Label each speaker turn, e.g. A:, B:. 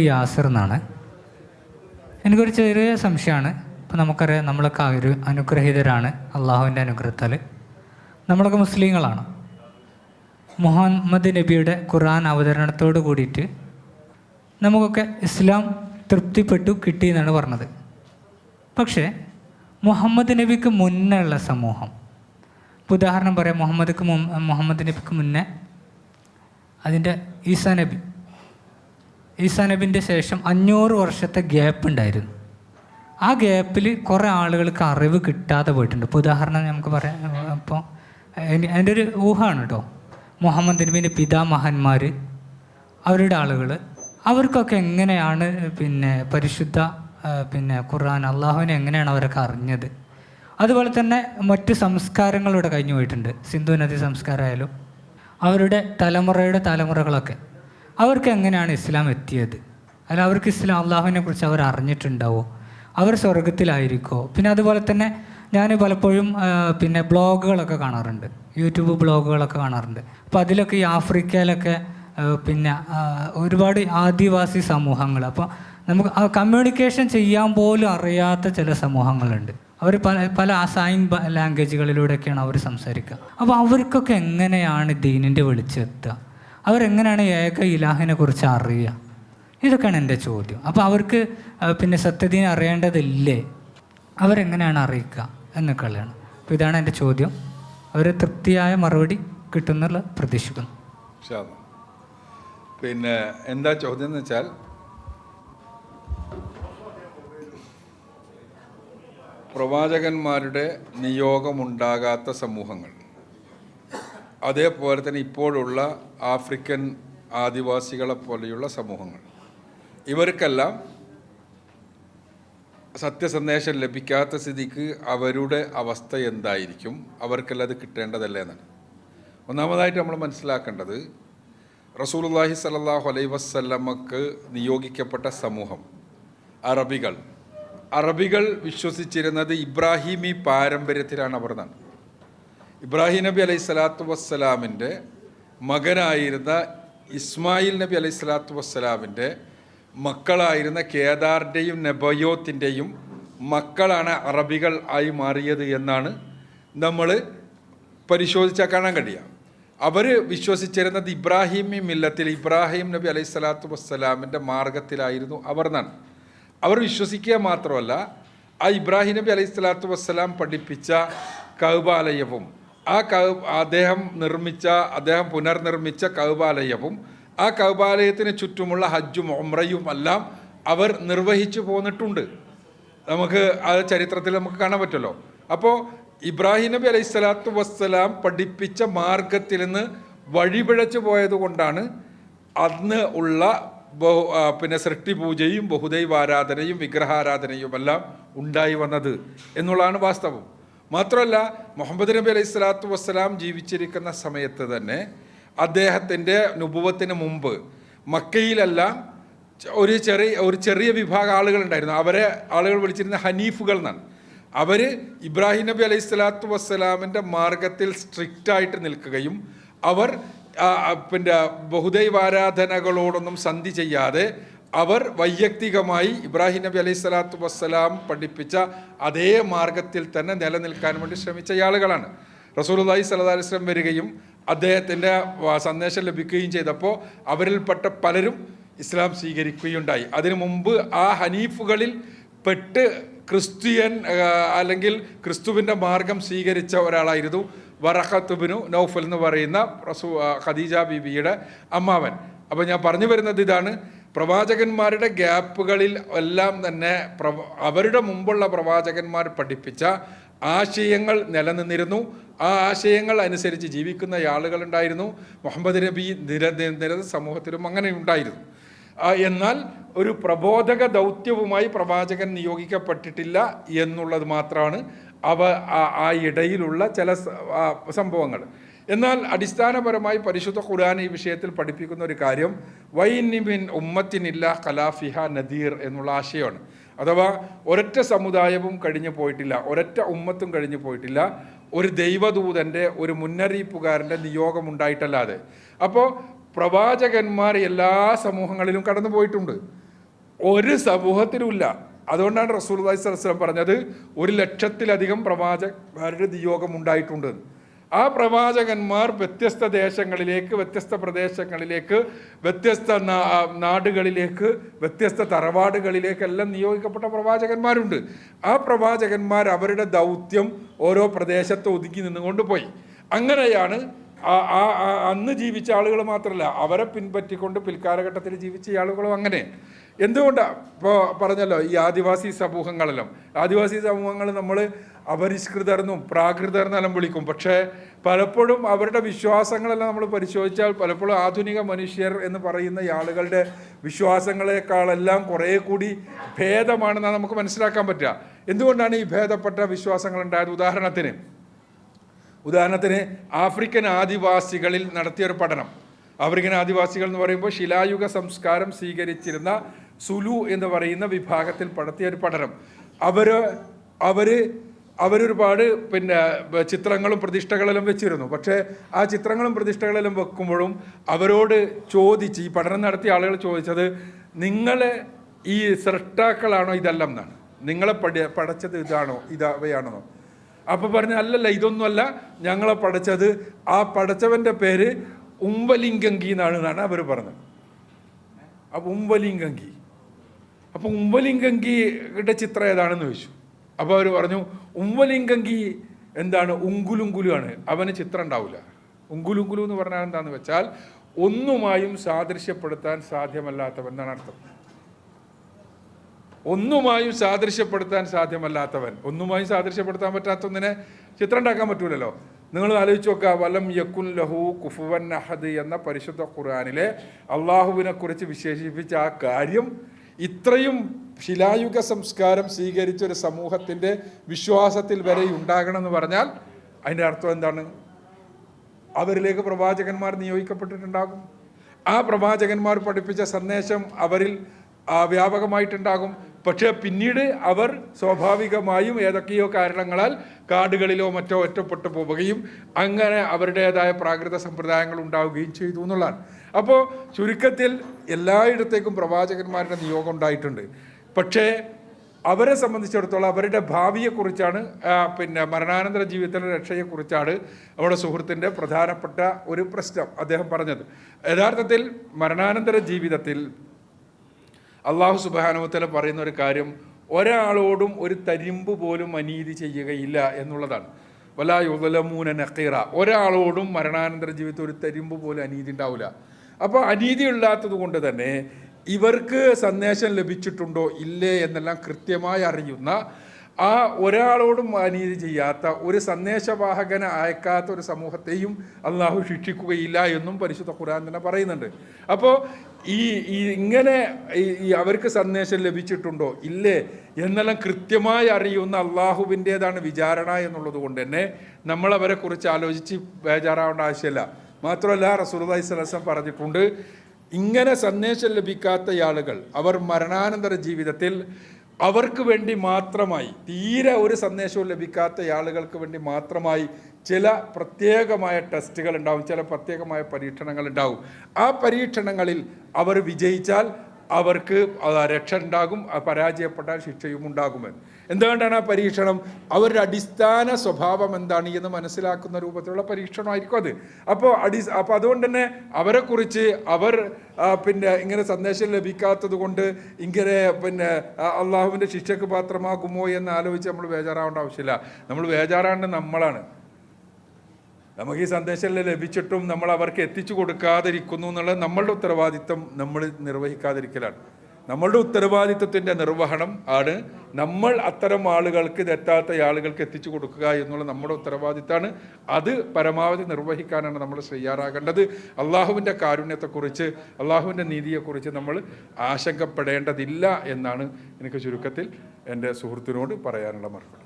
A: യാസർ എന്നാണ്. എനിക്കൊരു ചെറിയ സംശയമാണ്. ഇപ്പം നമുക്കറിയാം നമ്മളൊക്കെ ഒരു അനുഗ്രഹീതരാണ് അള്ളാഹുവിന്റെ അനുഗ്രഹത്താൽ. നമ്മളൊക്കെ മുസ്ലിങ്ങളാണ്. മുഹമ്മദ് നബിയുടെ ഖുർആൻ അവതരണത്തോട് കൂടിയിട്ട് നമുക്കൊക്കെ ഇസ്ലാം തൃപ്തിപ്പെട്ടു കിട്ടി എന്നാണ് പറഞ്ഞത്. പക്ഷേ മുഹമ്മദ് നബിക്ക് മുന്നേ ഉള്ള സമൂഹം. ഇപ്പോൾ ഉദാഹരണം പറയാം മുഹമ്മദ്ക്ക് മുഹമ്മദ് നബിക്ക് മുന്നേ അതിന്റെ ഈസാ നബി ഈസാ നബിന്റെ ശേഷം അഞ്ഞൂറ് വർഷത്തെ ഗ്യാപ്പ് ഉണ്ടായിരുന്നു. ആ ഗ്യാപ്പിൽ കുറേ ആളുകൾക്ക് അറിവ് കിട്ടാതെ പോയിട്ടുണ്ട്. ഇപ്പോൾ ഉദാഹരണം നമുക്ക് പറയാം. അപ്പോൾ എന്റെ ഒരു ഊഹമാണ് കേട്ടോ മുഹമ്മദ് നബിന്റെ പിതാമഹന്മാർ അവരുടെ ആളുകൾ അവർക്കൊക്കെ എങ്ങനെയാണ് പിന്നെ പരിശുദ്ധ പിന്നെ ഖുർആൻ അള്ളാഹുവിനെ എങ്ങനെയാണ് അവരൊക്കെ അറിഞ്ഞത്? അതുപോലെ തന്നെ മറ്റ് സംസ്കാരങ്ങളിവിടെ കഴിഞ്ഞു പോയിട്ടുണ്ട്. സിന്ധു നദി സംസ്കാരമായാലും അവരുടെ തലമുറയുടെ തലമുറകളൊക്കെ. അവർക്ക് എങ്ങനെയാണ് ഇസ്ലാം എത്തിയത്? അല്ല അവർക്ക് ഇസ്ലാം അള്ളാഹുവിനെ കുറിച്ച് അവർ അറിഞ്ഞിട്ടുണ്ടാവോ? അവർ സ്വർഗത്തിലായിരിക്കോ പിന്നെ അതുപോലെ തന്നെ ഞാൻ പലപ്പോഴും പിന്നെ ബ്ലോഗുകളൊക്കെ കാണാറുണ്ട്. യൂട്യൂബ് ബ്ലോഗുകളൊക്കെ കാണാറുണ്ട്. അപ്പോൾ അതിലൊക്കെ ഈ ആഫ്രിക്കയിലൊക്കെ പിന്നെ ഒരുപാട് ആദിവാസി സമൂഹങ്ങൾ. അപ്പോൾ നമുക്ക് കമ്മ്യൂണിക്കേഷൻ ചെയ്യാൻ പോലും അറിയാത്ത ചില സമൂഹങ്ങളുണ്ട്. അവർ പല പല സൈൻ ലാംഗ്വേജുകളിലൂടെയൊക്കെയാണ് അവർ സംസാരിക്കുക. അപ്പോൾ അവർക്കൊക്കെ എങ്ങനെയാണ് ദീനിന്റെ വെളിച്ചെത്തുക? അവരെങ്ങനെയാണ് ഏക ഇലാഹിനെ കുറിച്ച് അറിയുക? ഇതൊക്കെയാണ് എന്റെ ചോദ്യം. അപ്പോൾ അവർക്ക് പിന്നെ സത്യതീനെ അറിയേണ്ടതില്ലേ? അവരെങ്ങനെയാണ് അറിയിക്കുക എന്നൊക്കെയാണ് അപ്പോൾ ഇതാണ് എന്റെ ചോദ്യം. അവർ തൃപ്തിയായ മറുപടി കിട്ടുന്നുള്ള പ്രതീക്ഷിക്കുന്നു.
B: പിന്നെ എന്താ ചോദ്യം എന്ന് വെച്ചാൽ പ്രവാചകന്മാരുടെ നിയോഗമുണ്ടാകാത്ത സമൂഹങ്ങൾ. അതേപോലെ തന്നെ ഇപ്പോഴുള്ള ആഫ്രിക്കൻ ആദിവാസികളെ പോലെയുള്ള സമൂഹങ്ങൾ. ഇവർക്കെല്ലാം സത്യസന്ദേശം ലഭിക്കാത്ത സ്ഥിതിക്ക് അവരുടെ അവസ്ഥ എന്തായിരിക്കും? അവർക്കെല്ലാം അത് കിട്ടേണ്ടതല്ലേ എന്നാണ്. ഒന്നാമതായിട്ട് നമ്മൾ മനസ്സിലാക്കേണ്ടത് റസൂലുള്ളാഹി സ്വല്ലല്ലാഹു അലൈ വസല്ലമക്ക് നിയോഗിക്കപ്പെട്ട സമൂഹം അറബികൾ. അറബികൾ വിശ്വസിച്ചിരുന്നത് ഇബ്രാഹിമി പാരമ്പര്യത്തിലാണ് അവർ എന്നാണ്. ഇബ്രാഹിം നബി അലൈഹി സ്വലാത്തു വസ്സലാമിന്റെ മകനായിരുന്ന ഇസ്മായിൽ നബി അലൈഹി സ്വലാത്തു വസ്സലാമിന്റെ മക്കളായിരുന്ന കേദാറിന്റെയും നബയോത്തിന്റെയും മക്കളാണ് അറബികൾ ആയി മാറിയത് എന്നാണ് നമ്മൾ പരിശോധിച്ചാൽ കാണാൻ കഴിയുക. അവർ വിശ്വസിച്ചിരുന്നത് ഇബ്രാഹിമി മില്ലത്തിൽ ഇബ്രാഹിം നബി അലൈഹി സ്വലാത്തു വസ്സലാമിന്റെ മാർഗത്തിലായിരുന്നു അവർ എന്നാണ്. അവർ വിശ്വസിക്കുക മാത്രമല്ല ആ ഇബ്രാഹിം നബി അലൈഹി സ്വലാത്തു വസ്സലാം പഠിപ്പിച്ച കൗബാലയവും ആ കൗ അദ്ദേഹം നിർമ്മിച്ച അദ്ദേഹം പുനർനിർമ്മിച്ച കൗബാലയവും ആ കൗബാലയത്തിന് ചുറ്റുമുള്ള ഹജ്ജും ഒമ്രയും എല്ലാം അവർ നിർവഹിച്ചു പോന്നിട്ടുണ്ട്. നമുക്ക് ആ ചരിത്രത്തിൽ നമുക്ക് കാണാൻ പറ്റുമല്ലോ. അപ്പോൾ ഇബ്രാഹിം നബി അലൈഹി സ്വലാത്തു വസ്സലാം പഠിപ്പിച്ച മാർഗത്തിൽ നിന്ന് വഴിപിഴച്ചു പോയത് കൊണ്ടാണ് അന്ന് ഉള്ള ബഹു പിന്നെ സൃഷ്ടിപൂജയും ബഹുദൈവാരാധനയും വിഗ്രഹാരാധനയും എല്ലാം ഉണ്ടായി വന്നത് എന്നുള്ളതാണ് വാസ്തവം. മാത്രമല്ല മുഹമ്മദ് നബി അലൈഹി സ്വലാത്തു വസ്സലാം ജീവിച്ചിരിക്കുന്ന സമയത്ത് തന്നെ അദ്ദേഹത്തിന്റെ അനുഭവത്തിന് മുമ്പ് മക്കയിലെല്ലാം ഒരു ചെറിയ ഒരു ചെറിയ വിഭാഗം ആളുകളുണ്ടായിരുന്നു. അവരെ ആളുകൾ വിളിച്ചിരുന്ന ഹനീഫുകൾ എന്നാണ്. അവർ ഇബ്രാഹിം നബി അലൈഹി സ്വലാത്തു വസ്സലാമിന്റെ മാർഗത്തിൽ സ്ട്രിക്റ്റായിട്ട് നിൽക്കുകയും അവർ പിന്നെ ബഹുദൈവാരാധനകളോടൊന്നും സന്ധി ചെയ്യാതെ അവർ വൈയക്തികമായി ഇബ്രാഹിം നബി അലൈഹി സ്വലാത്തു വസ്സലാം പഠിപ്പിച്ച അതേ മാർഗത്തിൽ തന്നെ നിലനിൽക്കാൻ വേണ്ടി ശ്രമിച്ച ആളുകളാണ് റസൂലുള്ളാഹി സ്വല്ലല്ലാഹി അലൈഹി വസല്ലം വരികയും അദ്ദേഹത്തിന്റെ സന്ദേശം ലഭിക്കുകയും ചെയ്തപ്പോൾ അവരിൽപ്പെട്ട പലരും ഇസ്ലാം സ്വീകരിക്കുകയുണ്ടായി. അതിനു മുമ്പ് ആ ഹനീഫുകളിൽ പെട്ട് ക്രിസ്ത്യൻ അല്ലെങ്കിൽ ക്രിസ്തുവിന്റെ മാർഗം സ്വീകരിച്ച ഒരാളായിരുന്നു വറഹത്തുബിനു നൗഫൽ എന്ന് പറയുന്ന റസൂ ഖദീജ ബിബിയുടെ അമ്മാവൻ. അപ്പോൾ ഞാൻ പറഞ്ഞു വരുന്നത് ഇതാണ് പ്രവാചകന്മാരുടെ ഗ്യാപ്പുകളിൽ എല്ലാം തന്നെ അവരുടെ മുമ്പുള്ള പ്രവാചകന്മാർ പഠിപ്പിച്ച ആശയങ്ങൾ നിലനിന്നിരുന്നു. ആ ആശയങ്ങൾ അനുസരിച്ച് ജീവിക്കുന്ന ആളുകളുണ്ടായിരുന്നു. മുഹമ്മദ് നബി നിര നിര സമൂഹത്തിലും അങ്ങനെ ഉണ്ടായിരുന്നു എന്നാൽ ഒരു പ്രബോധക ദൗത്യവുമായി പ്രവാചകൻ നിയോഗിക്കപ്പെട്ടിട്ടില്ല എന്നുള്ളത് മാത്രമാണ് അവ ആ ഇടയിലുള്ള ചില സംഭവങ്ങൾ. എന്നാൽ അടിസ്ഥാനപരമായി പരിശുദ്ധ ഖുർആൻ ഈ വിഷയത്തിൽ പഠിപ്പിക്കുന്ന ഒരു കാര്യം വൈനിമിൻ ഉമ്മത്തിനില്ല കലാഫിഹ നദീർ എന്നുള്ള ആശയമാണ്. അഥവാ ഒരൊറ്റ സമുദായവും കഴിഞ്ഞു പോയിട്ടില്ല ഒരൊറ്റ ഉമ്മത്തും കഴിഞ്ഞു പോയിട്ടില്ല ഒരു ദൈവദൂതന്റെ ഒരു മുന്നറിയിപ്പുകാരന്റെ നിയോഗം ഉണ്ടായിട്ടല്ലാതെ. അപ്പോൾ പ്രവാചകന്മാർ എല്ലാ സമൂഹങ്ങളിലും കടന്നു പോയിട്ടുണ്ട്. ഒരു സമൂഹത്തിലുമില്ല. അതുകൊണ്ടാണ് റസൂൽ വസ്ലം പറഞ്ഞത് ഒരു ലക്ഷത്തിലധികം പ്രവാചകന്മാരുടെ നിയോഗം ഉണ്ടായിട്ടുണ്ട്. ആ പ്രവാചകന്മാർ വ്യത്യസ്ത ദേശങ്ങളിലേക്ക് വ്യത്യസ്ത പ്രദേശങ്ങളിലേക്ക് വ്യത്യസ്ത നാടുകളിലേക്ക് വ്യത്യസ്ത തറവാടുകളിലേക്കെല്ലാം നിയോഗിക്കപ്പെട്ട പ്രവാചകന്മാരുണ്ട്. ആ പ്രവാചകന്മാർ അവരുടെ ദൗത്യം ഓരോ പ്രദേശത്ത് ഒതുക്കി നിന്നുകൊണ്ട് പോയി. അങ്ങനെയാണ് ആ- അന്ന് ജീവിച്ച ആളുകൾ മാത്രമല്ല അവരെ പിൻപറ്റിക്കൊണ്ട് പിൽക്കാലഘട്ടത്തിൽ ജീവിച്ച ആളുകളും അങ്ങനെ. എന്തുകൊണ്ടാണ് ഇപ്പോൾ പറഞ്ഞല്ലോ ഈ ആദിവാസി സമൂഹങ്ങളെല്ലാം. ആദിവാസി സമൂഹങ്ങൾ നമ്മൾ അപരിഷ്കൃതർന്നും പ്രാകൃതർന്നെല്ലാം വിളിക്കും. പക്ഷേ പലപ്പോഴും അവരുടെ വിശ്വാസങ്ങളെല്ലാം നമ്മൾ പരിശോധിച്ചാൽ പലപ്പോഴും ആധുനിക മനുഷ്യർ എന്ന് പറയുന്ന ആളുകളുടെ വിശ്വാസങ്ങളെക്കാളെല്ലാം കുറേ കൂടി ഭേദമാണെന്നാണ് നമുക്ക് മനസ്സിലാക്കാൻ പറ്റുക. എന്തുകൊണ്ടാണ് ഈ ഭേദപ്പെട്ട വിശ്വാസങ്ങൾ ഉണ്ടായത് ഉദാഹരണത്തിന് ഉദാഹരണത്തിന് ആഫ്രിക്കൻ ആദിവാസികളിൽ നടത്തിയൊരു പഠനം. ആഫ്രിക്കൻ ആദിവാസികൾ എന്ന് പറയുമ്പോൾ ശിലായുഗ സംസ്കാരം സ്വീകരിച്ചിരുന്ന സുലു എന്ന് പറയുന്ന വിഭാഗത്തിൽ നടത്തിയ ഒരു പഠനം. അവർ അവർ അവരൊരുപാട് പിന്നെ ചിത്രങ്ങളും പ്രതിഷ്ഠകളെല്ലാം വെച്ചിരുന്നു. പക്ഷേ ആ ചിത്രങ്ങളും പ്രതിഷ്ഠകളെല്ലാം വെക്കുമ്പോഴും അവരോട് ചോദിച്ച് ഈ പഠനം നടത്തിയ ആളുകൾ ചോദിച്ചത് നിങ്ങളെ ഈ സൃഷ്ടാക്കളാണോ ഇതെല്ലാം എന്നാണ് നിങ്ങളെ പഠി പഠിച്ചത് ഇതാണോ? ഇതവയാണോ അപ്പോൾ പറഞ്ഞ അല്ലല്ല ഇതൊന്നുമല്ല. ഞങ്ങളെ പഠിച്ചത് ആ പഠിച്ചവന്റെ പേര് ഉമ്പലിംഗങ്കി എന്നാണ് എന്നാണ് അവർ പറഞ്ഞത്. അപ്പം ഉമ്പലിംഗങ്കി അപ്പം ഉമ്പലിംഗങ്കിയുടെ ചിത്രം ഏതാണെന്ന് ചോദിച്ചു. അപ്പോൾ അവർ പറഞ്ഞു ഉമ്മലിംഗങ്കി എന്താണ്? ഉങ്കുലുങ്കുലുമാണ് അവന് ചിത്രം ഉണ്ടാവില്ല ഉങ്കുലുങ്കുലു എന്ന് പറഞ്ഞാൽ എന്താന്ന് വെച്ചാൽ ഒന്നുമായും സാദൃശ്യപ്പെടുത്താൻ സാധ്യമല്ലാത്തവൻ എന്നാണ് അർത്ഥം. ഒന്നുമായും സാദൃശ്യപ്പെടുത്താൻ സാധ്യമല്ലാത്തവൻ. ഒന്നുമായും സാദൃശ്യപ്പെടുത്താൻ പറ്റാത്ത ഒന്നിനെ ചിത്രം ഉണ്ടാക്കാൻ പറ്റൂലല്ലോ. നിങ്ങൾ ആലോചിച്ച് നോക്കുക വലം യക്കുൻ ലഹു കുഫുവൻ അഹദ് എന്ന പരിശുദ്ധ ഖുർആനിലെ അള്ളാഹുവിനെ കുറിച്ച് വിശേഷിപ്പിച്ച ആ കാര്യം ഇത്രയും ശിലായുഗ സംസ്കാരം സ്വീകരിച്ച ഒരു സമൂഹത്തിന്റെ വിശ്വാസത്തിൽ വരെ ഉണ്ടാകണം എന്ന് പറഞ്ഞാൽ അതിന്റെ അർത്ഥം എന്താണ്? അവരിലേക്ക് പ്രവാചകന്മാർ നിയോഗിക്കപ്പെട്ടിട്ടുണ്ടാകും. ആ പ്രവാചകന്മാർ പഠിപ്പിച്ച സന്ദേശം അവരിൽ വ്യാപകമായിട്ടുണ്ടാകും. പക്ഷേ പിന്നീട് അവർ സ്വാഭാവികമായും ഏതൊക്കെയോ കാരണങ്ങളാൽ കാടുകളിലോ മറ്റോ ഒറ്റപ്പെട്ടു പോവുകയും അങ്ങനെ അവരുടേതായ പ്രാകൃത സമ്പ്രദായങ്ങൾ ഉണ്ടാവുകയും ചെയ്തു എന്നുള്ളതാണ്. അപ്പോൾ ചുരുക്കത്തിൽ എല്ലായിടത്തേക്കും പ്രവാചകന്മാരുടെ നിയോഗം ഉണ്ടായിട്ടുണ്ട്. പക്ഷേ അവരെ സംബന്ധിച്ചിടത്തോളം അവരുടെ ഭാവിയെക്കുറിച്ചാണ് പിന്നെ മരണാനന്തര ജീവിതത്തിലെ രക്ഷയെക്കുറിച്ചാണ് നമ്മുടെ സുഹൃത്തിന്റെ പ്രധാനപ്പെട്ട ഒരു പ്രശ്നം അദ്ദേഹം പറഞ്ഞത്. യഥാർത്ഥത്തിൽ മരണാനന്തര ജീവിതത്തിൽ അള്ളാഹു സുബാനുവത്തല പറയുന്ന ഒരു കാര്യം ഒരാളോടും ഒരു തരിമ്പ് പോലും അനീതി ചെയ്യുകയില്ല എന്നുള്ളതാണ്. വലാ യുദലമൂന നക്കീറ ഒരാളോടും മരണാനന്തര ജീവിതത്തിൽ ഒരു തരിമ്പ് പോലും അനീതി ഉണ്ടാവില്ല. അപ്പോൾ അനീതി ഇല്ലാത്തത് കൊണ്ട് തന്നെ ഇവർക്ക് സന്ദേശം ലഭിച്ചിട്ടുണ്ടോ ഇല്ലേ എന്നെല്ലാം കൃത്യമായി അറിയുന്ന ആ ഒരാളോടും അനീതി ചെയ്യാത്ത ഒരു സന്ദേശവാഹകനെ അയക്കാത്ത ഒരു സമൂഹത്തെയും അള്ളാഹു ശിക്ഷിക്കുകയില്ല എന്നും പരിശുദ്ധ ഖുർആൻ തന്നെ പറയുന്നുണ്ട്. അപ്പോൾ ഈ ഇങ്ങനെ ഈ- അവർക്ക് സന്ദേശം ലഭിച്ചിട്ടുണ്ടോ ഇല്ലേ എന്നെല്ലാം കൃത്യമായി അറിയുന്ന അള്ളാഹുവിന്റേതാണ് വിചാരണ എന്നുള്ളത് കൊണ്ട് തന്നെ നമ്മൾ അവരെ കുറിച്ച് ആലോചിച്ച് ബേജാറാവേണ്ട ആവശ്യമില്ല. മാത്രമല്ല സ്വല്ലല്ലാഹു അലൈഹി വസല്ലം പറഞ്ഞിട്ടുണ്ട് ഇങ്ങനെ സന്ദേശം ലഭിക്കാത്ത ആളുകൾ അവർ മരണാനന്തര ജീവിതത്തിൽ അവർക്ക് വേണ്ടി മാത്രമായി തീരെ ഒരു സന്ദേശവും ലഭിക്കാത്ത ആളുകൾക്ക് വേണ്ടി മാത്രമായി ചില പ്രത്യേകമായ ടെസ്റ്റുകൾ ഉണ്ടാവും ചില പ്രത്യേകമായ പരീക്ഷണങ്ങൾ ഉണ്ടാവും. ആ പരീക്ഷണങ്ങളിൽ അവർ വിജയിച്ചാൽ അവർക്ക് രക്ഷ ഉണ്ടാകും പരാജയപ്പെട്ടാൽ ശിക്ഷയും ഉണ്ടാകുമെന്ന് എന്തുകൊണ്ടാണ് ആ പരീക്ഷണം? അവരുടെ അടിസ്ഥാന സ്വഭാവം എന്താണ് എന്ന് മനസ്സിലാക്കുന്ന രൂപത്തിലുള്ള പരീക്ഷണമായിരിക്കും അത്. അപ്പോൾ അടി അപ്പോൾ അതുകൊണ്ട് തന്നെ അവരെക്കുറിച്ച് അവർ പിന്നെ ഇങ്ങനെ സന്ദേശം ലഭിക്കാത്തത് കൊണ്ട് ഇങ്ങനെ പിന്നെ അള്ളാഹുവിന്റെ ശിക്ഷയ്ക്ക് പാത്രമാകുമോ എന്ന് ആലോചിച്ച് നമ്മൾ ബേജാറാവേണ്ട ആവശ്യമില്ല. നമ്മൾ ബേജാറാണ്ട് നമ്മളാണ്. നമുക്ക് ഈ സന്ദേശം ലഭിച്ചിട്ടും നമ്മൾ അവർക്ക് എത്തിച്ചു കൊടുക്കാതിരിക്കുന്നു എന്നുള്ള നമ്മളുടെ ഉത്തരവാദിത്തം നമ്മൾ നിർവഹിക്കാതിരിക്കലാണ്. നമ്മളുടെ ഉത്തരവാദിത്വത്തിന്റെ നിർവഹണം ആണ് നമ്മൾ അത്തരം ആളുകൾക്ക് തെറ്റാത്ത ആളുകൾക്ക് എത്തിച്ചു കൊടുക്കുക എന്നുള്ള നമ്മുടെ ഉത്തരവാദിത്തമാണ് അത് പരമാവധി നിർവഹിക്കാനാണ് നമ്മൾ തയ്യാറാകേണ്ടത്. അള്ളാഹുവിന്റെ കാരുണ്യത്തെക്കുറിച്ച് അള്ളാഹുവിന്റെ നീതിയെക്കുറിച്ച് നമ്മൾ ആശങ്കപ്പെടേണ്ടതില്ല എന്നാണ് എനിക്ക് ചുരുക്കത്തിൽ എന്റെ സുഹൃത്തിനോട് പറയാനുള്ള മറുപടി.